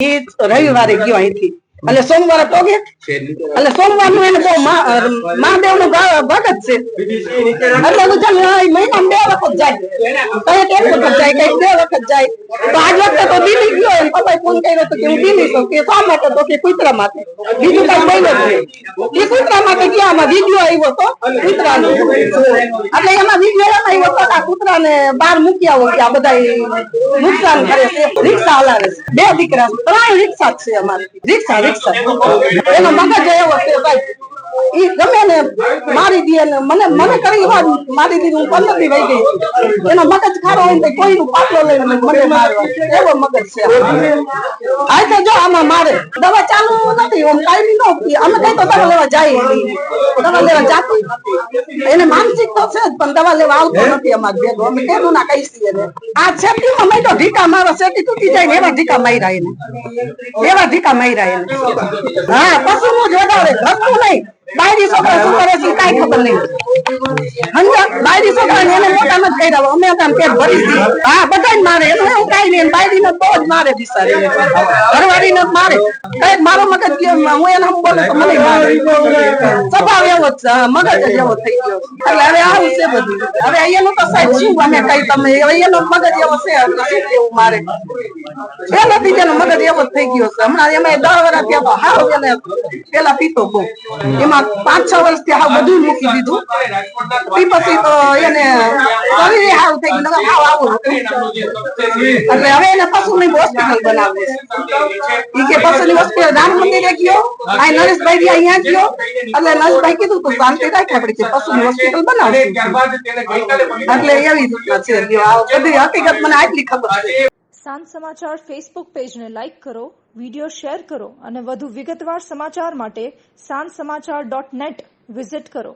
એ રવિવારે ગયો અહીંથી. એટલે સોમવારે પોગે? એટલે સોમવારનું એને બહુ મહાદેવનું ભગત છે. એટલે બધું મહિના બે વખત જાય. કંઈક એક વખત જાય કંઈક બે વખત જાય. તો આજ વખતે તો દિલ્હી ગયો, એમ પપ્પાએ ફોન કર્યો તો કે હું દિલ્હી છું કે શા માટે તો? કે કુતરા માટે. બીજું કઈ બોલ્યો જ એ કુતરા માટે ગયા આમાં વીડિયો આવ્યો તો? કૂતરાનો. એટલે એમાં વીડિયો એમ આવ્યો તો આ આ કૂતરાને બહાર મૂકી આવો કે આ બધા નુકસાન કરે છે રિક્ષા હલાવે છે. બે દીકરા છે. ત્રણ રિક્ષા છે અમારે. રિક્ષા રિક્ષા એનો મગજ એવો છે ભાઈ. ગમે ને મારી દે ને મને મને કરી વાર મારી દીધી હું પંદર દી વહી ગઈ. એનો મગજ ખારો હોય કોઈ નું પાટલો લઈને એવો મગજ છે આ. તો જો આમાં મારે. દવા ચાલુ નથી અમે કઈ તો દવા લેવા જાય દવા લેવા જાતું એને માનસિક તો છે પણ દવા લેવા આવતો નથી અમારે ભેગો. અમે કેનું ના કહીશ એને. આ શેતીમાં મેં તો ઢીકા મારો શેતી તૂટી જાય ને એવા ઢીકા માર્યા એને. એવા ઢીકા માર્યા એને. હા પશુ નું જ વધારે બાયરી છોકરા શું કરે છે કઈ ખબર નહીં. સમજા બાયરી છોકરા ને એને મોટા નથી કર્યા અમે હતા પેટ ભરી. હા બધાય મારે. એટલે હું કઈ નહીં. બાયરી ને બહુ જ મારે બિસારી ઘરવાળી ને મારે. કઈ મારો મગજ હું એને હમ બોલું મને સ્વભાવ એવો જ હા, મગજ જ એવો થઈ ગયો એટલે હવે આવું છે બધું. હવે અહીંયાનું તો શું અમે કઈ તમે અહીંયાનો મગજ એવો છે કેવું મારે? પેલા બીજાનો મગજ એવો થઈ ગયો છે. હમણાં એમાં દસ વર્ષ તો હાવ એને પેલા પીતો બહુ. એમાં પાંચ છ વર્ષથી હાવ બધું મૂકી દીધું. ઈ પછી તો એને શરીરે હાવ થઈ ગયું, હાવ આવું હતું. એટલે હવે એને પશુની હોસ્પિટલ બનાવે છે. ઈ કે પશુની હોસ્પિટલ રામ મંદિરે ગયો આ નરેશભાઈ બી અહીંયા ગયો. એટલે નરેશભાઈ કીધું તો શાંતિ રાખે આપણે કે પશુની હોસ્પિટલ બનાવશું. એટલે એવી રીતના છે. બધી હકીકત મને આટલી ખબર છે. સાંજ સમાચાર ફેસબુક પેજને લાઇક કરો વીડિયો શેર કરો અને વધુ વિગતવાર સમાચાર માટે સાંજ સમાચાર ડોટ નેટ વિઝિટ કરો.